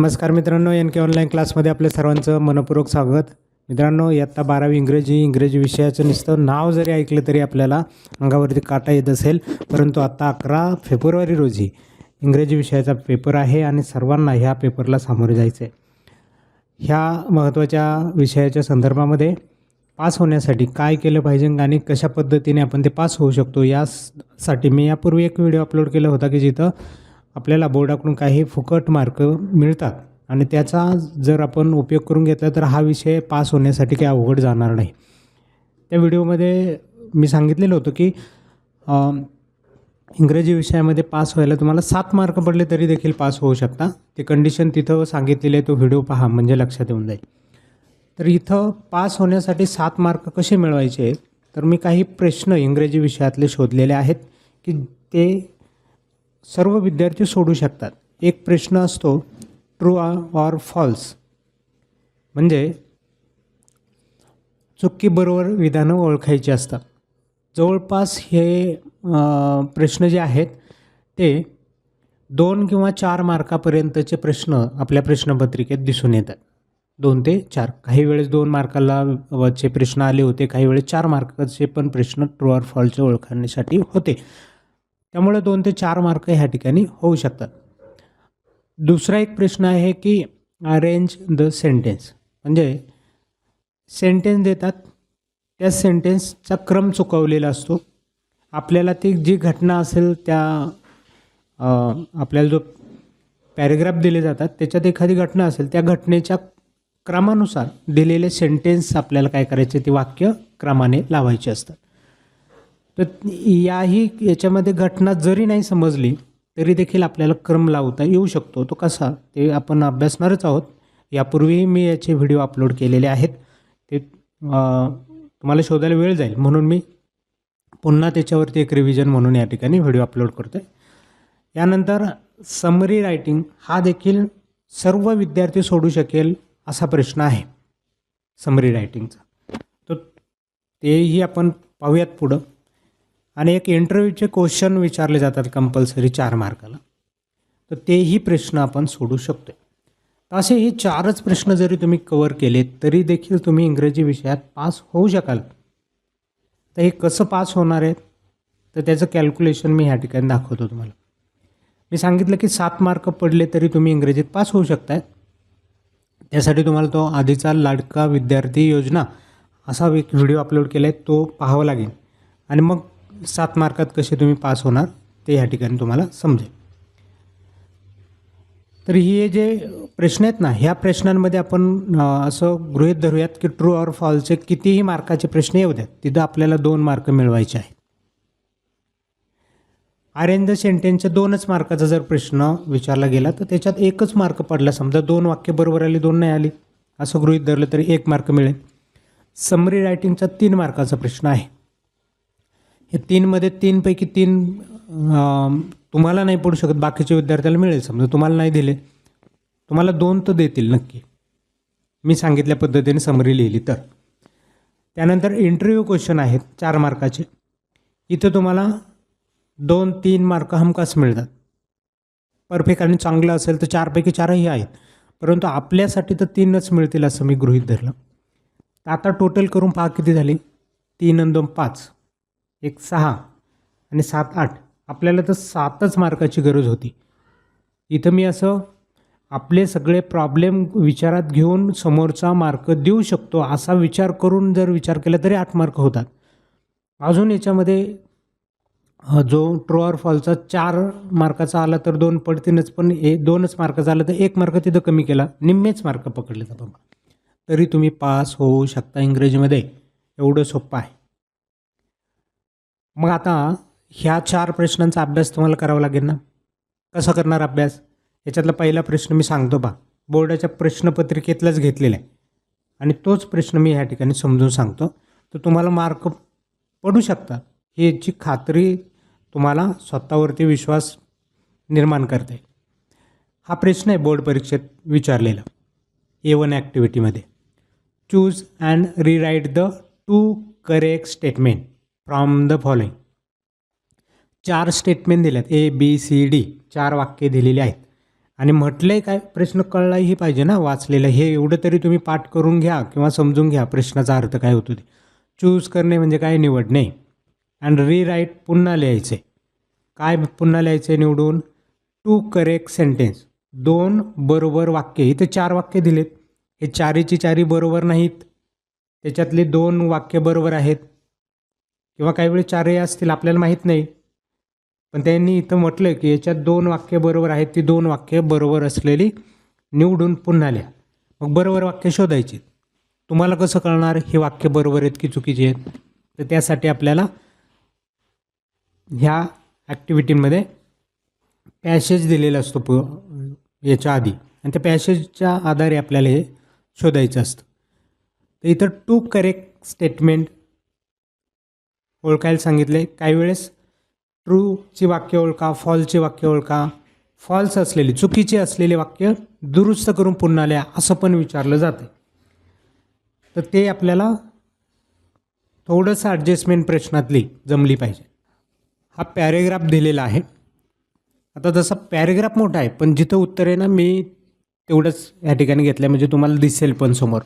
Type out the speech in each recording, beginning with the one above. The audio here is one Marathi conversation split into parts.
नमस्कार मित्रांनो एन के ऑनलाईन क्लासमध्ये आपल्या सर्वांचं मनपूर्वक स्वागत. मित्रांनो इयत्ता बारावी इंग्रजी इंग्रजी विषयाचं नुसतं नाव जरी ऐकलं तरी आपल्याला अंगावरती काटा येत असेल परंतु आता अकरा फेब्रुवारी रोजी इंग्रजी विषयाचा पेपर आहे आणि सर्वांना ह्या पेपरला सामोरे जायचं आहे ह्या महत्त्वाच्या विषयाच्या संदर्भामध्ये पास होण्यासाठी काय केलं पाहिजे आणि कशा पद्धतीने आपण ते पास होऊ शकतो यासाठी मी यापूर्वी एक व्हिडिओ अपलोड केला होता की जिथं आपल्याला बोर्डाकडून काही फुकट मार्क मिळतात. आणि त्याचा जर आपण उपयोग करून घेतला तर हा विषय पास होण्यासाठी काही अवघड जाणार नाही. त्या व्हिडिओमध्ये मी सांगितलेलं होतं की इंग्रजी विषयामध्ये पास व्हायला तुम्हाला सात मार्क पडले तरी देखील पास होऊ शकता. ते कंडिशन तिथं सांगितलेले आहे तो व्हिडिओ पहा म्हणजे लक्षात येऊन जाईल. तर इथं पास होण्यासाठी सात मार्क कसे मिळवायचे? तर मी काही प्रश्न इंग्रजी विषयातले शोधलेले आहेत की ते सर्व विद्यार्थी सोडू शकतात. एक प्रश्न असतो ट्रू ऑर फॉल्स म्हणजे चुकीबरोबर विधानं ओळखायची असतात. जवळपास हे प्रश्न जे आहेत ते दोन किंवा चार मार्कापर्यंतचे प्रश्न आपल्या प्रश्नपत्रिकेत दिसून येतात. दोन ते चार. काही वेळेस दोन मार्काला चे प्रश्न आले होते काही वेळेस चार मार्काचे पण प्रश्न ट्रू ऑर फॉल्सचे ओळखण्यासाठी होते. त्यामुळे दोन ते चार मार्क ह्या ठिकाणी होऊ शकतात. दुसरा एक प्रश्न आहे की अरेंज द सेंटेन्स म्हणजे सेंटेन्स देतात त्या सेंटेन्सचा क्रम चुकवलेला असतो. आपल्याला ती जी घटना असेल त्या आपल्याला जो पॅरेग्राफ दिले जातात त्याच्यात एखादी घटना असेल त्या घटनेच्या क्रमानुसार दिलेले सेंटेन्स आपल्याला काय करायचे ते वाक्य क्रमाने लावायचे असतात. तर याही याच्यामध्ये घटना जरी नाही समजली तरी देखील आपल्याला क्रम लावता येऊ शकतो. तो कसा? ते आपण अभ्यासणारच आहोत. यापूर्वीही मी याचे व्हिडिओ अपलोड केलेले आहेत. ते तुम्हाला शोधायला वेळ जाईल. म्हणून मी पुन्हा त्याच्यावरती एक रिव्हिजन म्हणून या ठिकाणी व्हिडिओ अपलोड करतो आहे यानंतर समरी रायटिंग हा देखील सर्व विद्यार्थी सोडू शकेल असा प्रश्न आहे. समरी रायटिंगचा तर तेही आपण पाहूयात पुढं. आणि एक इंटरव्ह्यूचे क्वेश्चन विचारले जातात कंपल्सरी चार मार्काला. तर तेही प्रश्न आपण सोडू शकतो तर असे हे चारच प्रश्न जरी तुम्ही कवर केले तरी देखील तुम्ही इंग्रजी विषयात पास होऊ शकाल. तर हे कसं पास होणार आहे? तर त्याचं कॅल्क्युलेशन मी ह्या ठिकाणी दाखवतो तुम्हाला. मी सांगितलं की सात मार्क पडले तरी तुम्ही इंग्रजीत पास होऊ शकताय. त्यासाठी तुम्हाला तो आधीचा लाडका विद्यार्थी योजना असा एक व्हिडिओ अपलोड केला आहे तो पाहावा लागेल. आणि मग सात मार्कात कसे तुम्ही पास होणार ते ह्या ठिकाणी तुम्हाला समजेल. तर हे जे प्रश्न आहेत ना ह्या प्रश्नांमध्ये आपण असं गृहित धरूयात की ट्रू ऑर फॉल्सचे कितीही मार्काचे प्रश्न येऊ द्यात तिथं आपल्याला दोन मार्क मिळवायचे आहेत. अरेंज द सेंटेन्सचे दोनच मार्काचा जर प्रश्न विचारला गेला तर त्याच्यात एकच मार्क पडला समजा दोन वाक्य बरोबर आली दोन नाही आली असं गृहित धरलं तरी एक मार्क मिळेल. समरी रायटिंगचा तीन मार्काचा प्रश्न आहे. हे तीनमध्ये तीनपैकी तीन तुम्हाला नाही पडू शकत बाकीच्या विद्यार्थ्याला मिळेल. समजा तुम्हाला नाही दिले तुम्हाला दोन तर देतील नक्की. मी सांगितल्या पद्धतीने समरी लिहिली तर. त्यानंतर इंटरव्ह्यू क्वेश्चन आहेत चार मार्काचे. इथं तुम्हाला दोन तीन मार्क हमखास मिळतात. परफेक्ट आणि चांगलं असेल तर चारपैकी चारही आहेत. परंतु आपल्यासाठी तर तीनच मिळतील असं मी गृहीत धरलं. तर आता टोटल करून पहा किती झाली? तीन आणि दोन पाच. एक सहा आणि सात आठ. आपल्याला तर सातच मार्काची गरज होती. इथं मी असं आपले सगळे प्रॉब्लेम विचारात घेऊन समोरचा मार्क देऊ शकतो असा विचार करून जर विचार केला तरी आठ मार्क होतात. अजून याच्यामध्ये जो ट्रू ऑर फॉलचा चार मार्काचा आला तर दोन पडतीनच पण ए दोनच मार्काचा आला तर एक मार्क तिथं कमी केला. निम्मेच मार्क पकडले जातो बाबा तरी तुम्ही पास होऊ शकता इंग्रजीमध्ये. एवढं सोपं आहे. मग आता ह्या चार प्रश्नांचा अभ्यास तुम्हाला करावा लागेल ना? कसा करणार अभ्यास? याच्यातला पहिला प्रश्न मी सांगतो बा. बोर्डाच्या प्रश्नपत्रिकेतलाच घेतलेला आहे. आणि तोच प्रश्न मी ह्या ठिकाणी समजून सांगतो. तर तुम्हाला मार्क पडू शकतात ह्याची खात्री तुम्हाला स्वतःवरती विश्वास निर्माण करते. हा प्रश्न आहे बोर्ड परीक्षेत विचारलेला. A one ॲक्टिव्हिटीमध्ये choose and rewrite the two correct statement from the following चार स्टेटमेंट दिल्यात ए बी सी डी चार वाक्य दिलेली आहेत. आणि म्हटलंय काय? प्रश्न कळलाही पाहिजे ना? वाचलेलं. हे एवढं तरी तुम्ही पाठ करून घ्या किंवा समजून घ्या. प्रश्नाचा अर्थ काय होतो ते. चूज करणे म्हणजे काय? निवडणे अँड रीराईट पुन्हा लिहायचे. काय पुन्हा लिहायचे निवडून? टू करेक्ट सेंटेन्स दोन बरोबर वाक्य. इथे चार वाक्य दिलेत. हे चारीची चारी बरोबर नाहीत. त्याच्यातले दोन वाक्य बरोबर आहेत. किंवा काही वेळी चारही असतील आपल्याला माहीत नाही. पण त्यांनी इथं म्हटलं की याच्यात दोन वाक्य बरोबर आहेत ती दोन वाक्य बरोबर असलेली निवडून पुन्हा लिहा. मग बरोबर वाक्य शोधायची. तुम्हाला कसं कळणार हे वाक्य बरोबर आहेत की चुकीचे आहेत? तर त्यासाठी आपल्याला ह्या ॲक्टिव्हिटीमध्ये पॅसेज दिलेला असतो प याच्या आधी. आणि त्या पॅसेजच्या आधारे आपल्याला हे शोधायचं असतं. तर इथं टू करेक्ट स्टेटमेंट ओळखायला सांगितले. काही वेळेस ट्रूची वाक्य ओळखा फॉलची वाक्य ओळखा. फॉल्स असलेली चुकीची असलेली वाक्य दुरुस्त करून पुन्हा लिहा असं पण विचारलं जातं तर ते आपल्याला थोडंसं ॲडजस्टमेंट प्रश्नातली जमली पाहिजे. हा पॅरेग्राफ दिलेला आहे. आता तसा पॅरेग्राफ मोठा आहे पण जिथं उत्तर आहे ना मी तेवढंच या ठिकाणी घेतलं आहे म्हणजे तुम्हाला दिसेल पण समोर.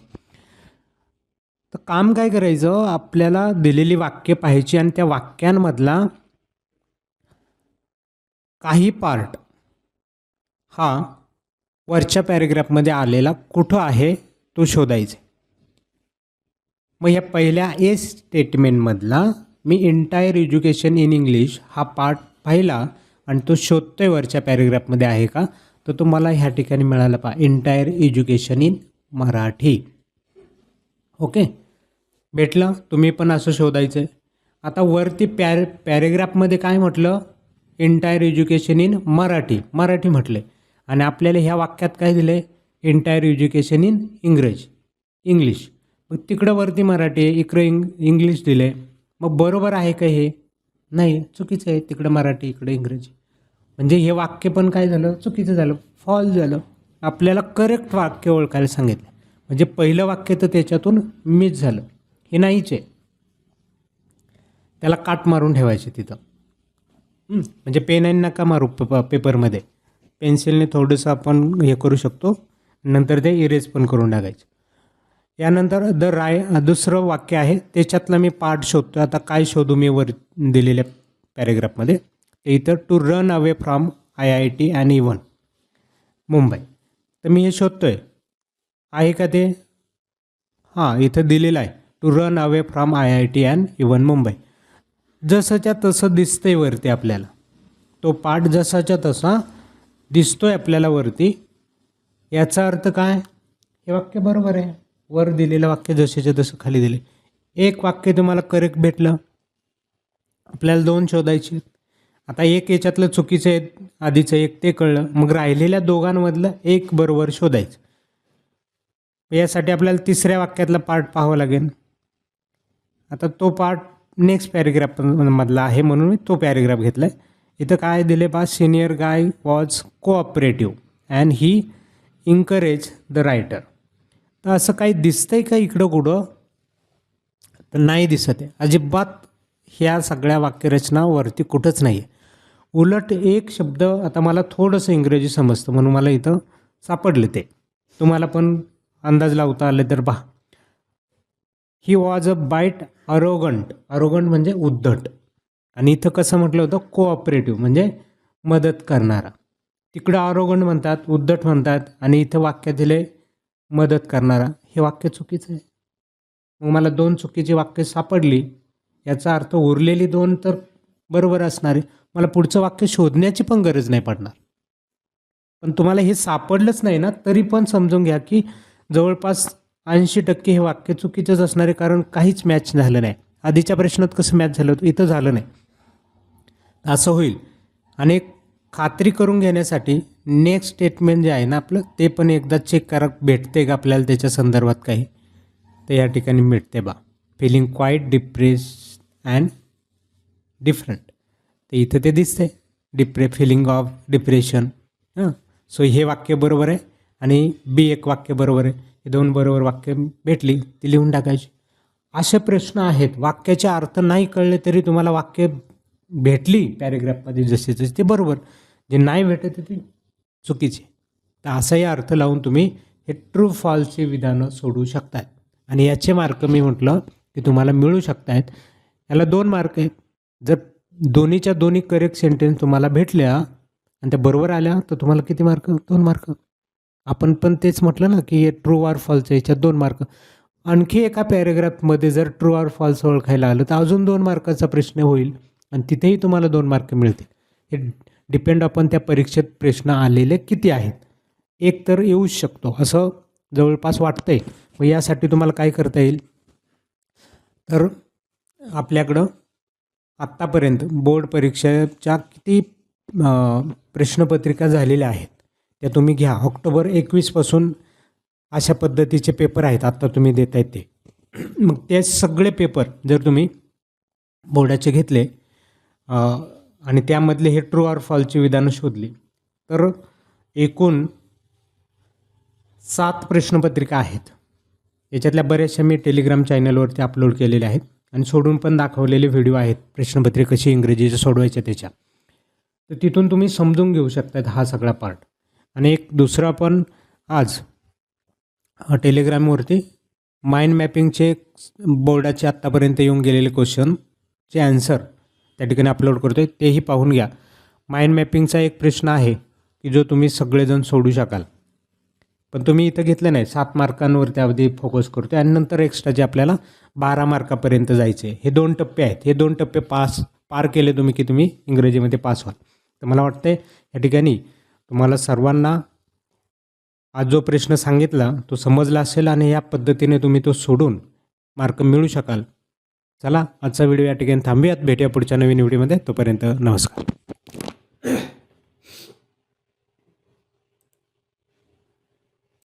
तर काम काय करायचं? आपल्याला दिलेली वाक्य पाहायची आणि त्या वाक्यांमधला काही पार्ट हा वरच्या पॅरेग्राफमध्ये आलेला कुठं आहे तो शोधायचा. मग या पहिल्या ए स्टेटमेंटमधला मी एंटायर एज्युकेशन इन इंग्लिश हा पार्ट पाहिला आणि तो शोधतोय वरच्या पॅरेग्राफमध्ये आहे का? तर तो मला ह्या ठिकाणी मिळाला पहा. Entire education in Marathi. Okay भेटलं तुम्ही पण असं शोधायचं. आहे आता वरती पॅर पॅरेग्राफमध्ये काय म्हटलं? Entire education in Marathi. Marathi म्हटले. आणि आपल्याला ह्या वाक्यात काय दिलं? आहे एंटायर एज्युकेशन इन इंग्रज. इंग्लिश मग तिकडं वरती मराठी आहे इकडं इंग इंग्लिश दिलं. आहे मग बरोबर आहे का हे? नाही चुकीचं आहे. तिकडं मराठी इकडं इंग्रजी. म्हणजे हे वाक्य पण काय झालं? चुकीचं झालं. फॉल झालं. आपल्याला करेक्ट वाक्य ओळखायला सांगितलं. म्हणजे पहिलं वाक्य तर त्याच्यातून मिस झालं. हे नाहीच. आहे त्याला काट मारून ठेवायचे तिथं. म्हणजे पेन नका मारू पेप पेपरमध्ये. पेन्सिलने थोडंसं आपण हे करू शकतो. नंतर ते इरेज पण करून टाकायचे. यानंतर द राय दुसरं वाक्य आहे त्याच्यातलं मी पार्ट शोधतो आता काय शोधू मी वर दिलेल्या पॅरेग्राफमध्ये ते इथं to run away from I I T and even Mumbai. तर मी हे शोधतो आहे आहे का ते? हां इथं दिलेलं आहे. To run away from I I T and even Mumbai जसंच्या तसं दिसतंय वरती आपल्याला. तो पाठ जसाच्या तसा दिसतोय आपल्याला वरती. याचा अर्थ काय? हे वाक्य बरोबर आहे. वर दिलेलं वाक्य जसेच्या तसं खाली दिले एक वाक्य तुम्हाला करेक्ट भेटलं. आपल्याला दोन शोधायचे आता एक याच्यातलं चुकीचं आहे आधीचं एक ते कळलं. मग राहिलेल्या दोघांमधलं एक बरोबर शोधायचं. यासाठी आपल्याला तिसऱ्या वाक्यातला पार्ट पाहावं लागेल. आता तो पार्ट नेक्स्ट पॅरेग्राफ मधला आहे म्हणून मी तो पॅरेग्राफ घेतला आहे इथं काय दिले बा senior guy was cooperative and he encourage the writer तर असं काही दिसतंय का इकडं कुठं? तर नाही दिसत आहे. अजिबात ह्या सगळ्या वाक्यरचना वरती कुठंच नाही आहे उलट एक शब्द आता मला थोडंसं इंग्रजी समजतं म्हणून मला इथं सापडले ते. तुम्हाला पण अंदाज लावता आले तर पहा. He was a bite arrogant arrogant म्हणजे उद्धट. आणि इथं कसं म्हटलं होतं? कोऑपरेटिव्ह म्हणजे मदत करणारा. तिकडं अरोगंट म्हणतात उद्धट म्हणतात आणि इथं वाक्य दिले मदत करणारा. हे वाक्य चुकीचं आहे. मग मला दोन चुकीची वाक्य सापडली. याचा अर्थ उरलेली दोन तर बरोबर असणार आहे. मला पुढचं वाक्य शोधण्याची पण गरज नाही पडणार. पण तुम्हाला हे सापडलंच नाही ना तरी पण समजून घ्या की जवळपास ऐंशी टक्के हे वाक्य चुकीचंच असणार आहे कारण काहीच मॅच झालं नाही. आधीच्या प्रश्नात कसं मॅच झालं होतं? इथं झालं नाही. असं होईल. आणि एक खात्री करून घेण्यासाठी नेक्स्ट स्टेटमेंट जे आहे ना आपलं ते पण एकदा चेक करा. भेटते का आपल्याला त्याच्या संदर्भात काही? तर या ठिकाणी भेटते बा. Feeling quite depress and different तर इथं ते दिसते डिप्रे फिलिंग ऑफ डिप्रेशन हां. सो हे वाक्य बरोबर आहे. आणि बी एक वाक्य बरोबर आहे. हे दोन बरोबर वाक्य भेटली ती लिहून टाकायची. असे प्रश्न आहेत. वाक्याचे अर्थ नाही कळले तरी तुम्हाला वाक्य भेटली पॅरेग्राफमध्ये जसे जसे ते बरोबर. जे नाही भेटत ते चुकीचे. तर असाही अर्थ लावून तुम्ही हे ट्रू फॉल्सची विधानं सोडू शकताय आणि याचे मार्क मी म्हटलं की तुम्हाला मिळू शकतायत. याला दोन मार्क आहेत. जर दोन्हीच्या दोन्ही करेक्ट सेंटेन्स तुम्हाला भेटल्या आणि त्या बरोबर आल्या तर तुम्हाला किती मार्क? दोन मार्क. आपण पण तेच म्हटलं ना की हे ट्रू आर फॉल्स याच्यात दोन मार्क आणखी एका पॅरेग्राफमध्ये जर ट्रू आर फॉल्स ओळखायला आलं तर अजून दोन मार्काचा प्रश्न होईल आणि तिथेही तुम्हाला दोन मार्क मिळतील. हे डिपेंड आपण त्या परीक्षेत प्रश्न आलेले किती आहेत. एक तर येऊच शकतो असं जवळपास वाटतंय. मग यासाठी तुम्हाला काय करता येईल? तर आपल्याकडं आत्तापर्यंत बोर्ड परीक्षेच्या किती प्रश्नपत्रिका झालेल्या आहेत. त्या तुम्ही घ्या. ऑक्टोबर एकवीसपासून अशा पद्धतीचे पेपर आहेत. आत्ता तुम्ही देत आहेत ते. मग ते सगळे पेपर जर तुम्ही बोर्डाचे घेतले आणि त्यामधले हे ट्रू ऑर फॉलची विधानं शोधली तर एकूण सात प्रश्नपत्रिका आहेत. याच्यातल्या बऱ्याचशा मी टेलिग्राम चॅनलवरती अपलोड केलेल्या आहेत आणि सोडून पण दाखवलेले व्हिडिओ आहेत. प्रश्नपत्रिका कशी इंग्रजीचं सोडवायच्या त्याच्या. तर तिथून तुम्ही समजून घेऊ शकतात हा सगळा पार्ट आणि एक दुसरा पण आज टेलिग्रामवरती माइंड मॅपिंगचे बोर्डाचे आत्तापर्यंत येऊन गेलेले क्वेश्चनचे ॲन्सर त्या ठिकाणी अपलोड करतो आहे तेही पाहून घ्या. माइंड मॅपिंगचा एक प्रश्न आहे की जो तुम्ही सगळेजण सोडू शकाल. पण तुम्ही इथं घेतलं नाही सात मार्कांवरती अगदी फोकस करतो आणि नंतर एक्स्ट्राचे आपल्याला बारा मार्कापर्यंत जायचे हे दोन टप्पे आहेत. हे दोन टप्पे पास पार केले तुम्ही की तुम्ही इंग्रजीमध्ये पास व्हाल. तर मला वाटतं या ठिकाणी तुम्हाला सर्वांना आज जो प्रश्न सांगितला तो समजला असेल आणि या पद्धतीने तुम्ही तो सोडून मार्क मिळू शकाल. चला आजचा व्हिडिओ या ठिकाणी थांबूयात. भेटूया पुढच्या नवीन व्हिडिओमध्ये. तोपर्यंत नमस्कार.